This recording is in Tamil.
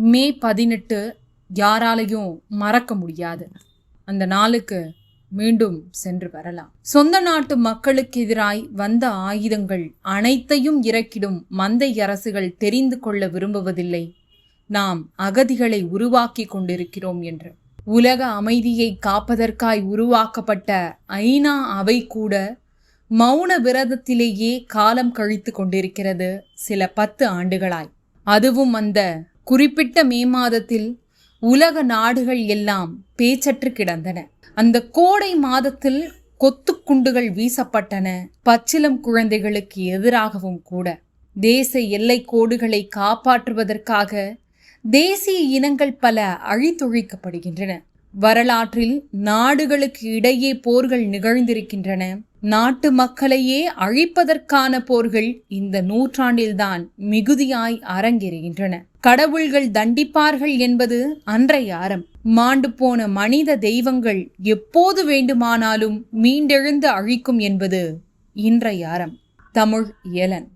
மே பதினெட்டு யாராலையும் மறக்க முடியாது. அந்த நாளுக்கு மீண்டும் சென்று வரலாம். சொந்த நாட்டு மக்களுக்கு எதிராய் வந்த ஆயுதங்கள் அனைத்தையும் இறக்கிடும் மந்தை அரசுகள் தெரிந்து கொள்ள விரும்புவதில்லை. நாம் அகதிகளை உருவாக்கி கொண்டிருக்கிறோம் என்று. உலக அமைதியை காப்பதற்காய் உருவாக்கப்பட்ட ஐநா அவை கூட மௌன விரதத்திலேயே காலம் கழித்து கொண்டிருக்கிறது சில பத்து ஆண்டுகளாய். அதுவும் அந்த குறிப்பிட்ட மே மாதத்தில் உலக நாடுகள் எல்லாம் பேச்சற்று கிடந்தன. அந்த கோடை மாதத்தில் கொத்துக்குண்டுகள் வீசப்பட்டன. பச்சிலம் குழந்தைகளுக்கு எதிராகவும் கூட. தேச எல்லை கோடுகளை காப்பாற்றுவதற்காக தேசிய இனங்கள் பல அழித்தொழிக்கப்படுகின்றன. வரலாற்றில் நாடுகளுக்கு இடையே போர்கள் நிகழ்ந்திருக்கின்றன. நாட்டு மக்களையே அழிப்பதற்கான போர்கள் இந்த நூற்றாண்டில்தான் மிகுதியாய் அரங்கேறுகின்றன. கடவுள்கள் தண்டிப்பார்கள் என்பது அன்றைய அறம். மாண்டு போன மனித தெய்வங்கள் எப்போது வேண்டுமானாலும் மீண்டெழுந்து அழிக்கும் என்பது இன்றைய அறம். தமிழ் இயலன்.